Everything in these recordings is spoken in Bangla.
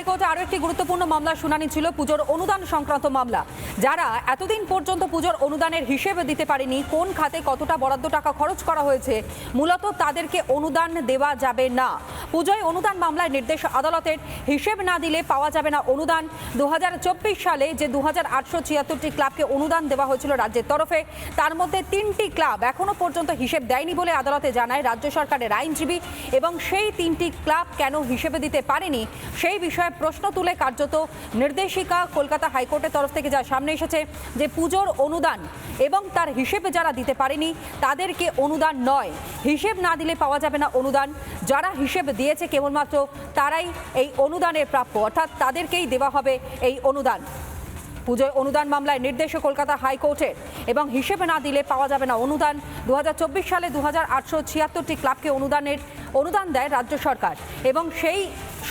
হাইকোর্টে আরও একটি গুরুত্বপূর্ণ মামলার শুনানি ছিল, পুজোর অনুদান সংক্রান্ত মামলা। যারা এতদিন পর্যন্ত পুজোর অনুদানের হিসেব দিতে পারেনি, কোন খাতে কতটা বরাদ্দ টাকা খরচ করা হয়েছে, মূলত তাদেরকে অনুদান দেওয়া যাবে না। পুজোয় অনুদান মামলায় নির্দেশ আদালতের, হিসেব না দিলে পাওয়া যাবে না অনুদান। দু হাজার চব্বিশ সালে যে দু ক্লাবকে অনুদান দেওয়া হয়েছিল রাজ্যের তরফে, তার মধ্যে তিনটি ক্লাব এখনও পর্যন্ত হিসেব দেয়নি বলে আদালতে জানায় রাজ্য সরকারের আইনজীবী এবং সেই তিনটি ক্লাব কেন হিসেবে দিতে পারেনি, সেই বিষয়ে প্রশ্ন তুলে কার্যত নির্দেশিকা কলকাতা হাইকোর্টের তরফ থেকে যা সামনে এসেছে যে পুজোর অনুদান এবং তার হিসেবে যারা দিতে পারেনি, তাদেরকে অনুদান নয়। হিসেব না দিলে পাওয়া যাবে না অনুদান। যারা হিসেব দিয়েছে কেবলমাত্র তারাই এই অনুদানের প্রাপ্য, অর্থাৎ তাদেরকেই দেওয়া হবে এই অনুদান। পুজোয় অনুদান মামলায় নির্দেশ কলকাতা হাইকোর্টের এবং হিসেবে না দিলে পাওয়া যাবে না অনুদান। দু হাজার চব্বিশ সালে দু ক্লাবকে অনুদানের, অনুদান দেয় রাজ্য সরকার এবং সেই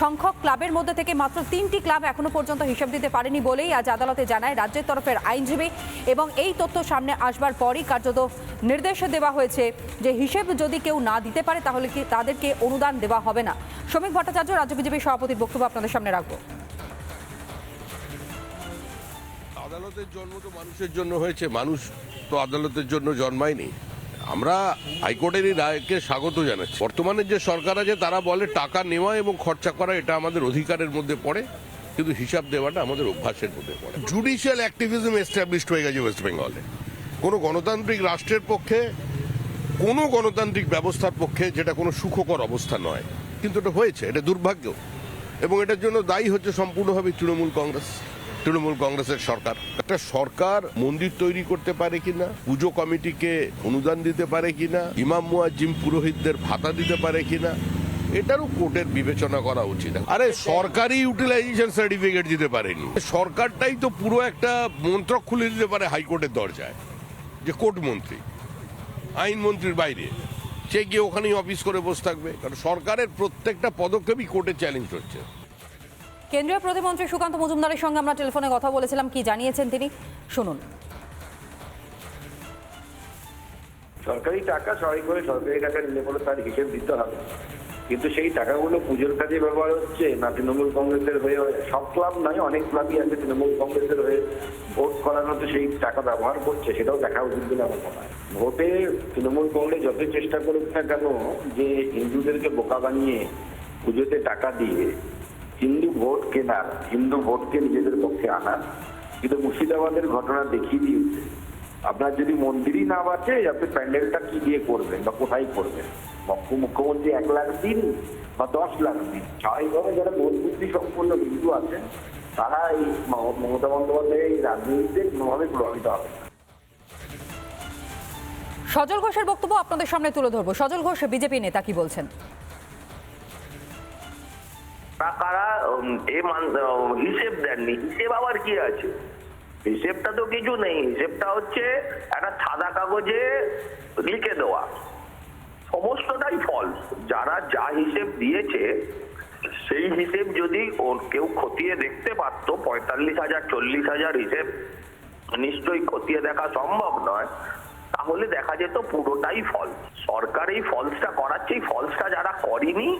সংখ্যক ক্লাবের মধ্যে থেকে মাত্র তিনটি ক্লাব এখনও পর্যন্ত হিসেব দিতে পারেনি বলেই আজ আদালতে জানায় রাজ্যের তরফের আইনজীবী। এবং এই তথ্য সামনে আসবার পরই কার্যত নির্দেশ দেওয়া হয়েছে যে হিসেব যদি কেউ না দিতে পারে তাহলে কি তাদেরকে অনুদান দেওয়া হবে না। শ্রমিক ভট্টাচার্য, রাজ্য বিজেপির সভাপতির বক্তব্য আপনাদের সামনে রাখব। আদালতের জন্ম তো মানুষের জন্য হয়েছে। মানুষ তো আদালতের জন্য জন্মায়নি। আমরা হাইকোর্টের এই রায়কে স্বাগত জানাচ্ছি। বর্তমানে যে সরকার আছে, তারা বলে টাকা নেওয়া এবং খরচা করা, এটা আমাদের অধিকারের মধ্যে পড়ে, কিন্তু হিসাব দেওয়াটা আমাদের অভ্যাসের মধ্যে পড়ে। জুডিশিয়াল অ্যাক্টিভিজম এস্টাবলিশড হয়ে গেছে ওয়েস্ট বেঙ্গলে কোনো গণতান্ত্রিক রাষ্ট্রের পক্ষে, কোনো গণতান্ত্রিক ব্যবস্থার পক্ষে যেটা কোনো সুখকর অবস্থা নয়। কিন্তু এটা হয়েছে, এটা দুর্ভাগ্য। এবং এটার জন্য দায়ী হচ্ছে সম্পূর্ণভাবে তৃণমূল কংগ্রেস। তৃণমূল কংগ্রেসের সরকার। একটা সরকার মন্দির তৈরি করতে পারে কিনা, পুজো কমিটিকে অনুদান দিতে পারে কিনা, ইমাম মুয়াজ্জিম পুরোহিতদের ভাতা দিতে পারে কিনা, এটারও কোর্টের বিবেচনা করা উচিত। আরে সরকারি ইউটিলাইজেশন সার্টিফিকেট দিতে পারেনি। সরকারটাই তো পুরো একটা মন্ত্রক খুলে দিতে পারে হাইকোর্টের দরজায়, যে কোর্ট মন্ত্রী আইনমন্ত্রীর বাইরে। সে গিয়ে ওখানেই অফিস করে বসে থাকবে। কারণ সরকারের প্রত্যেকটা পদক্ষেপই কোর্টে চ্যালেঞ্জ হচ্ছে। কেন্দ্রীয় প্রতিমন্ত্রী সুকান্ত মজুমদারের সঙ্গে আমরা টেলিফোনে কথা বলেছিলাম, কি জানিয়েছেন তিনি? শুনুন। সরকারি টাকা করে সরকারি টাকা নিলে পরে তার হিসেব দিতে হবে। কিন্তু সেই টাকাগুলো পুজোর কাজে ব্যবহার হচ্ছে, না তৃণমূল কংগ্রেসের হয়ে সব ক্লাব নয়, অনেক ক্লাবই আছে তৃণমূল কংগ্রেসের হয়ে ভোট করানোতে সেই টাকা ব্যবহার করছে, সেটাও দেখা উচিত বলে আমার মনে হয়। ভোটে তৃণমূল কংগ্রেস যত চেষ্টা করুক না কেন, যে হিন্দুদেরকে বোকা বানিয়ে পুজোতে টাকা দিয়ে হিন্দু ভোট কেনার, হিন্দু ভোটকে নিজেদের পক্ষে আনার। কিন্তু মুর্শিদাবাদের ঘটনা দেখিয়ে দিয়েছে। আপনার যদি মন্দিরই না বাঁচে, আপনি প্যান্ডেলটা কি দিয়ে করবেন বা কোথায় করবেন? মুখ্য- মুখ্যমন্ত্রী এক লাখ দিন বা দশ লাখ দিন। স্বাভাবিকভাবে যারা বোধ বুদ্ধি সম্পন্ন হিন্দু আছেন, তারা এই মমতা বন্দ্যোপাধ্যায়ের এই রাজনীতিতে কোনোভাবে প্রভাবিত হবে সজল ঘোষের বক্তব্য আপনাদের সামনে তুলে ধরবো। সজল ঘোষ, বিজেপি নেতা, কি বলছেন? কারা এ মান- হিসেব দেননি। হিসেব আবার কি আছে? হিসেবটা তো কিছু নেই। হিসেবটা হচ্ছে একটা সাদা কাগজে লিখে দেওয়া। সমস্তটাই ফলস যারা যা হিসেব দিয়েছে, সেই হিসেব যদি কেউ খতিয়ে দেখতে পারতো, পঁয়তাল্লিশ হাজার, চল্লিশ হাজার হিসেব নিশ্চয়ই খতিয়ে দেখা সম্ভব নয়, তাহলে দেখা যেত পুরোটাই ফলস সরকার এই ফলসটা করাচ্ছে। এই ফলসটা যারা করেনি